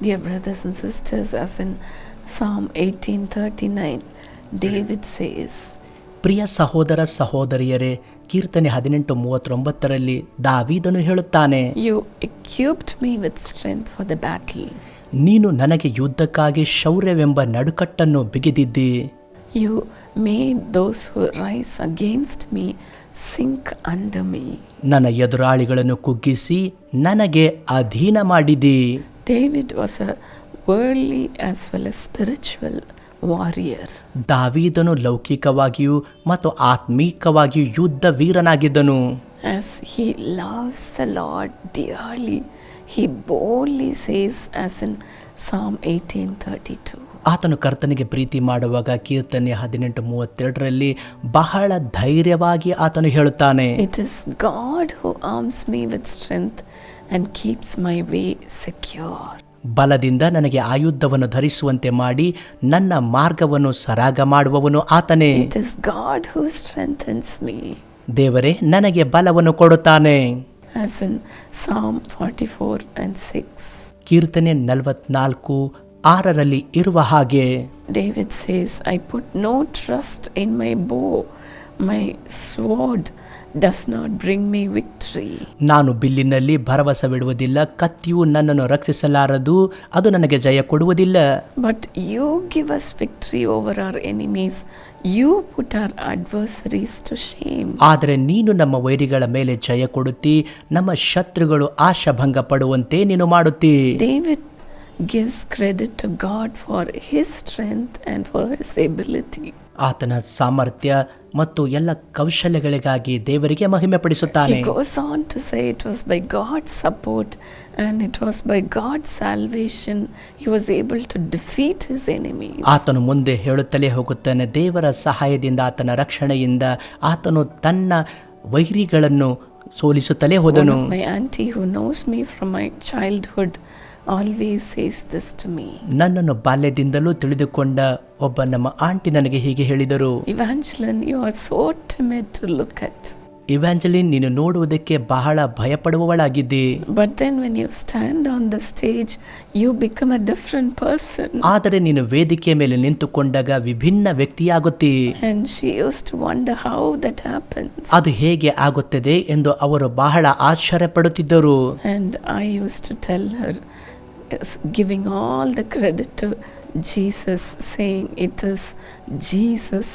Dear brothers and sisters, as in Psalm 1839, David says, ಪ್ರಿಯ ಸಹೋದರ ಸಹೋದರಿಯರೇ ಕೀರ್ತನೆ ಹದಿನೆಂಟು ಮೂವತ್ತೊಂಬತ್ತರಲ್ಲಿ ದಾವೀದನು ಹೇಳುತ್ತಾನೆ You equipped me with strength for the battle. ನೀನು ನನಗೆ ಯುದ್ಧಕ್ಕಾಗಿ ಶೌರ್ಯವೆಂಬ ನಡುಕಟ್ಟನ್ನು ಬಿಗಿದಿದ್ದಿ You made those who rise against me sink under me. ನನ್ನ ಎದುರಾಳಿಗಳನ್ನು ಕುಗ್ಗಿಸಿ ನನಗೆ ಅಧೀನ ಮಾಡಿದಿ David was a worldly as well as spiritual warrior. ದಾವೀದನು ಲೌಕಿಕವಾಗಿಯೂ ಮತ್ತು ಆತ್ಮೀಕವಾಗಿಯೂ ಯುದ್ಧ ವೀರನಾಗಿದ್ದನು As he loves the Lord dearly, he boldly says, as in Psalm 1832. ಆತನು ಕರ್ತನಿಗೆ ಪ್ರೀತಿ ಮಾಡುವಾಗ ಕೀರ್ತನೆ ಹದಿನೆಂಟು ಮೂವತ್ತೆರಡರಲ್ಲಿ ಬಹಳ ಧೈರ್ಯವಾಗಿ ಆತನು ಹೇಳುತ್ತಾನೆ It is God who arms me with strength and keeps my way secure ಬಲದಿಂದ ನನಗೆ ಆಯುಧವನ್ನು ಧರಿಸುವಂತೆ ಮಾಡಿ ನನ್ನ ಮಾರ್ಗವನ್ನು ಸರಾಗ ಮಾಡುವವನು ಆತನೇ. It God who strengthens me ದೇವರೇ ನನಗೆ ಬಲವನ್ನು ಕೊಡುತ್ತಾನೆ. ಆಸ್ ಇನ್ ಸಾಮ್ 44 ಅಂಡ್ 6 ಕೀರ್ತನೆ 44 ಆರರಲ್ಲಿ ಇರುವ ಹಾಗೆ. David says I put no trust in my bow my sword does not bring me victory ನಾನು ಬಿಲ್ಲಿನಲ್ಲಿ ಭರವಸವಿಡುವುದಿಲ್ಲ ಕತ್ತಿಯು ನನ್ನನ್ನು ರಕ್ಷಿಸಲಾರದು ಅದು ನನಗೆ ಜಯ ಕೊಡುವುದಿಲ್ಲ but you give us victory over our enemies You put our adversaries to shame. ಆದರೆ ನೀನು ನಮ್ಮ ವೈರಿಗಳ ಮೇಲೆ ಜಯ ಕೊಡುತ್ತಿ ನಮ್ಮ ಶತ್ರುಗಳು ಆಶಾಭಂಗ ಪಡುವಂತೆ ನೀನು ಮಾಡುತ್ತಿ David gives credit to God for his strength and for his ability. ಆತನ ಸಾಮರ್ಥ್ಯ ಮತ್ತು ಎಲ್ಲ ಕೌಶಲ್ಯಗಳಿಗಾಗಿ ದೇವರಿಗೆ ಮಹಿಮೆ ಪಡಿಸುತ್ತಾನೆ ಆತನು ಮುಂದೆ ಹೇಳುತ್ತಲೇ ಹೋಗುತ್ತಾನೆ ದೇವರ ಸಹಾಯದಿಂದ ಆತನ ರಕ್ಷಣೆಯಿಂದ ಆತನು ತನ್ನ ವೈರಿಗಳನ್ನು ಸೋಲಿಸುತ್ತಲೇ ಹೋದನು. My aunty who knows me from my childhood always says this to me ನನ್ನನ್ನು ಬಾಲ್ಯದಿಂದಲೂ ತಿಳಿದುಕೊಂಡ ಒಬ್ಬ ನಮ್ಮ ಆಂಟಿ ನನಗೆ ಹೀಗೆ ಹೇಳಿದರು. Evangeline you are so timid to look at Evangeline ನೀನು ನೋಡುವುದಕ್ಕೆ ಬಹಳ ಭಯಪಡುವವಳಾಗಿದ್ದಿ. But then when you stand on the stage you become a different person ಆದರೆ ನೀನು ವೇದಿಕೆಯ ಮೇಲೆ ನಿಂತುಕೊಂಡಾಗ ವಿಭಿನ್ನ ವ್ಯಕ್ತಿಯಾಗುತ್ತಿ. And she used to wonder how that happens ಅದು ಹೇಗೆ ಆಗುತ್ತದೆ ಎಂದು ಅವರು ಬಹಳ ಆಶ್ಚರ್ಯಪಡುತ್ತಿದ್ದರು. And I used to tell her giving all the credit to Jesus, saying, It is Jesus,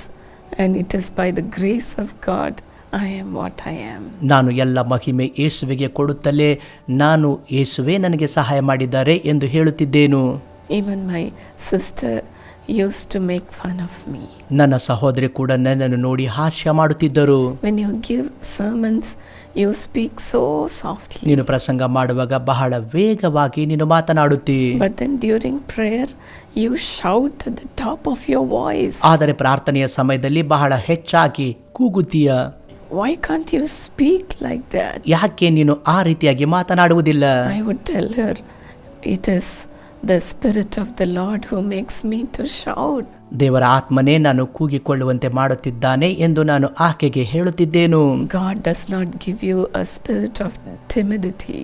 and it is by the grace of God I am what I am. ನಾನು ಎಲ್ಲ ಮಹಿಮೆ ಯೇಸುವಿಗೆ ಕೊಡುತ್ತಲೇ ನಾನು ಯೇಸುವೇ ನನಗೆ ಸಹಾಯ ಮಾಡಿದ್ದಾರೆ ಎಂದು ಹೇಳುತ್ತಿದ್ದೇನು Even my sister used to make fun of me. ನನ್ನ ಸಹೋದರಿ ಕೂಡ ನನ್ನನ್ನು ನೋಡಿ ಹಾಸ್ಯ ಮಾಡುತ್ತಿದ್ದರು When you give sermons, you speak so soft ನೀನು ಪ್ರಸಂಗ ಮಾಡುವಾಗ ಬಹಳ ವೇಗವಾಗಿ ನೀನು ಮಾತನಾಡುತ್ತಿ. But then during prayer you shout the top of your voice ಆದರೆ ಪ್ರಾರ್ಥನೆಯ ಸಮಯದಲ್ಲಿ ಬಹಳ ಹೆಚ್ಚಾಗಿ ಕೂಗುತ್ತೀಯ. Why can't you speak like that ಯಾಕೆ ನೀನು ಆ ರೀತಿಯಾಗಿ ಮಾತನಾಡುವುದಿಲ್ಲ? I would tell her it is the Spirit of the Lord who makes me to shout. ದೇವರ ಆತ್ಮನೇ ನಾನು ಕೂಗಿಕೊಳ್ಳುವಂತೆ ಮಾಡುತ್ತಿದ್ದಾನೆ ಎಂದು ನಾನು ಆಕೆಗೆ ಹೇಳುತ್ತಿದ್ದೇನು God does not give you a spirit of timidity,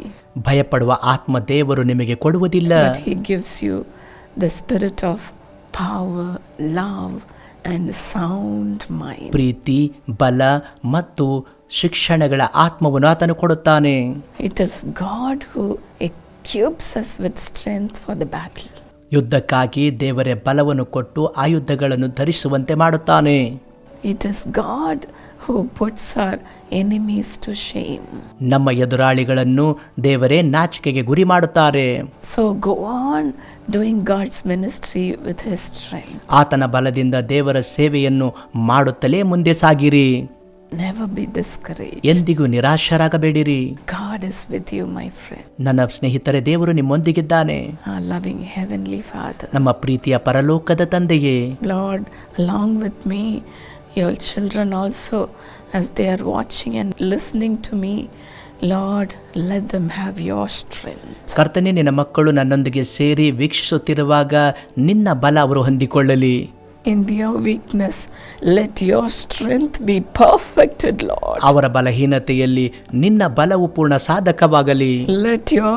ಭಯಪಡುವ ಆತ್ಮ ದೇವರು ನಿಮಗೆ ಕೊಡುವುದಿಲ್ಲ koduvudilla He gives you the spirit of power, love, and sound mind. ಪ್ರೀತಿ ಬಲ ಮತ್ತು ಶಿಕ್ಷಣಗಳ ಆತ್ಮವನ್ನು ಆತನು ಕೊಡುತ್ತಾನೆ It is God who cubes us with strength for the battle ಯುದ್ಧಕ್ಕಾಗಿ ದೇವರೇ ಬಲವನ್ನು ಕೊಟ್ಟು ಆ ಯುದ್ಧಗಳನ್ನು ಧರಿಸುವಂತೆ ಮಾಡುತ್ತಾನೆ. It is God who puts our enemies to shame ನಮ್ಮ ಎದುರಾಳಿಗಳನ್ನು ದೇವರೇ ನಾಚಿಕೆಗೆ ಗುರಿ ಮಾಡುತ್ತಾರೆ. So go on doing God's ministry with his strength ಆತನ ಬಲದಿಂದ ದೇವರ ಸೇವೆಯನ್ನು ಮಾಡುತ್ತಲೇ ಮುಂದೆ ಸಾಗಿರಿ. ಎಂದಿಗೂ ನಿರಾಶರಾಗಬೇಡಿರಿ. God is with you my friend ನನ್ನ ಸ್ನೇಹಿತರೆ ದೇವರು ನಿಮ್ಮೊಂದಿಗಿದ್ದಾನೆ. ಲವಿಂಗ್ ಹೆವೆನ್ಲಿ ಫಾದರ್ ನಮ್ಮ ಪ್ರೀತಿಯ ಪರಲೋಕದ ತಂದೆಯೇ. Lord along with me your children also as they are watching and listening to me Lord let them have your strength. ಕರ್ತನೆ ನಿನ್ನ ಮಕ್ಕಳು ನನ್ನೊಂದಿಗೆ ಸೇರಿ ವೀಕ್ಷಿಸುತ್ತಿರುವಾಗ ನಿನ್ನ ಬಲ ಅವರು ಹೊಂದಿಕೊಳ್ಳಲಿ. In their weakness, let your strength be perfected, Lord. ಅವರ ಬಲಹೀನತೆಯಲ್ಲಿ ನಿನ್ನ ಬಲವು ಪೂರ್ಣ ಸಾಧಕವಾಗಲಿ Let your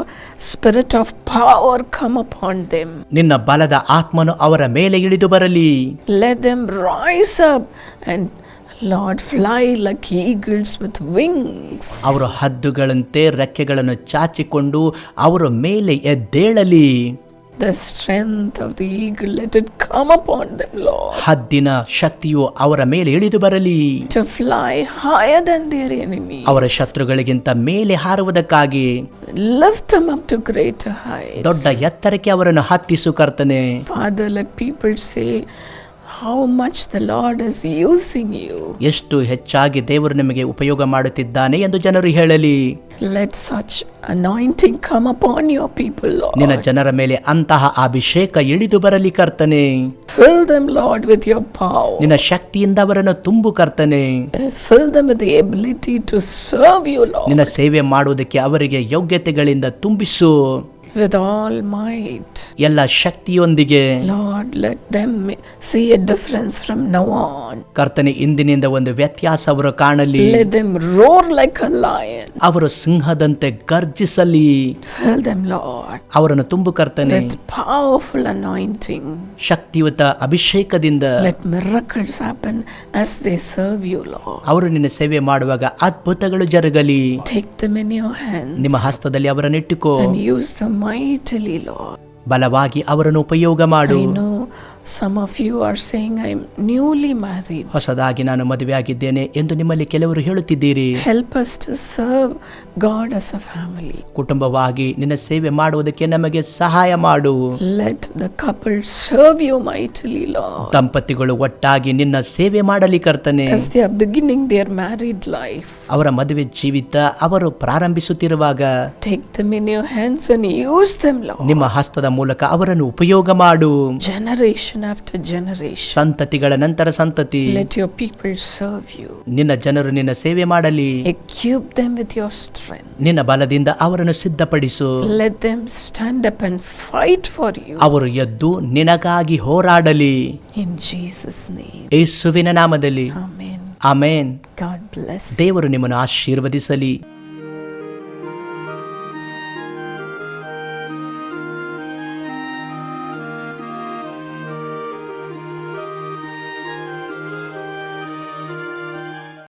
spirit of power come upon them. ನಿನ್ನ ಬಲದ ಆತ್ಮನು ಅವರ ಮೇಲೆ ಇಳಿದು ಬರಲಿ Let them rise up and, Lord, fly like eagles with wings. ಅವರು ಹದ್ದುಗಳಂತೆ ರೆಕ್ಕೆಗಳನ್ನು ಚಾಚಿಕೊಂಡು ಅವರ ಮೇಲೆ ಎದ್ದೇಳಲಿ the strength of the eagle let it come up on them Lord ಹದ್ದಿನ ಶಕ್ತಿಯು ಅವರ ಮೇಲೆ ಇಳಿದು ಬರಲಿ. To fly higher than their enemy ಅವರ ಶತ್ರುಗಳಿಗಿಂತ ಮೇಲೆ ಹಾರುವುದಕ್ಕಾಗಿ lift them up to great heights ದೊಡ್ಡ ಎತ್ತರಕ್ಕೆ ಅವರನ್ನು ಹತ್ತಿಸು ಕರ್ತನೆ. Father let people say how much the Lord is using you. ಎಷ್ಟು ಹೆಚ್ಚಾಗಿ ದೇವರು ನಿಮಗೆ ಉಪಯೋಗ ಮಾಡುತ್ತಿದ್ದಾನೆ ಎಂದು ಜನರು ಹೇಳಲಿ Let such anointing come upon your people, ನಿನ್ನ. ಜನರ ಮೇಲೆ ಅಂತಹ ಅಭಿಷೇಕ ಇಳಿದು ಬರಲಿ ಕರ್ತನೆ Fill them, Lord, with your power. ನಿನ್ನ ಶಕ್ತಿಯಿಂದ ಅವರನ್ನು ತುಂಬು ಕರ್ತನೆ Fill them with the ability to serve you, ನಿನ್ನ Lord, ಸೇವೆ ಮಾಡುವುದಕ್ಕೆ ಅವರಿಗೆ ಯೋಗ್ಯತೆಗಳಿಂದ ತುಂಬಿಸು with all might. ಎಲ್ಲ ಶಕ್ತಿಯೊಂದಿಗೆ Lord, let them see a difference from now on. ಕರ್ತನೆ ಇಂದಿನಿಂದ ಒಂದು ವ್ಯತ್ಯಾಸ ಅವರು ಕಾಣಲಿ Let them roar like a lion. ಅವರು ಸಿಂಹದಂತೆ ಗರ್ಜಿಸಲಿ Fill them, Lord, ಅವರನ್ನು ತುಂಬು ಕರ್ತನೆ with powerful anointing. ಶಕ್ತಿಯುತ ಅಭಿಷೇಕದಿಂದ Let miracles happen as they serve you, Lord. ಅವರು ನಿನ್ನ ಸೇವೆ ಮಾಡುವಾಗ ಅದ್ಭುತಗಳು ಜರುಗಲಿ Take them in your hands ನಿಮ್ಮ ಹಸ್ತದಲ್ಲಿ ಅವರನ್ನು ಇಟ್ಟುಕೋ and use them mightily Lord ಬಲವಾಗಿ ಅವರನ್ನು ಉಪಯೋಗ ಮಾಡು. Some of you are saying I am newly married ಹೊಸದಾಗಿ ನಾನು ಮದುವೆ ಆಗಿದ್ದೇನೆ ಎಂದು ನಿಮ್ಮಲ್ಲಿ ಕೆಲವರು ಹೇಳುತ್ತಿದ್ದೀರಿ. Help us to serve God as a family ಕುಟುಂಬವಾಗಿ ನಿನ್ನ ಸೇವೆ ಮಾಡುವುದಕ್ಕೆ ನಮಗೆ ಸಹಾಯ ಮಾಡು. Let the couple serve you mightily Lord ದಂಪತಿಗಳು ಒಟ್ಟಾಗಿ ನಿನ್ನ ಸೇವೆ ಮಾಡಲಿ ಕರ್ತನೆ. As beginning their married life ಅವರ ಮದುವೆ ಜೀವಿತ ಅವರು ಪ್ರಾರಂಭಿಸುತ್ತಿರುವಾಗ ನಿಮ್ಮ ಹಸ್ತದ ಮೂಲಕ ಅವರನ್ನು ಉಪಯೋಗ ಮಾಡು. ಜನರೇಷನ್ ಆಫ್ಟರ್ ಜನರೇಷನ್ ಸಂತತಿಗಳ ನಂತರ ಸಂತತಿ. ಪೀಪಲ್ ಸರ್ವ್ ಯು ನಿನ್ನ ಜನರು ನಿನ್ನ ಸೇವೆ ಮಾಡಲಿ. ವಿತ್ ಯೋರ್ ಸ್ಟ್ರೆಂತ್ ನಿನ್ನ ಬಲದಿಂದ ಅವರನ್ನು ಸಿದ್ಧಪಡಿಸು. Stand up and fight for you ಅವರು ಎದ್ದು ನಿನಗಾಗಿ ಹೋರಾಡಲಿ. ಇನ್ ಜೀಸಸ್ ನೇಮ್ ಯೇಸುವಿನ ನಾಮದಲ್ಲಿ. Amen amen. ದೇವರು ನಿಮ್ಮನ್ನು ಆಶೀರ್ವದಿಸಲಿ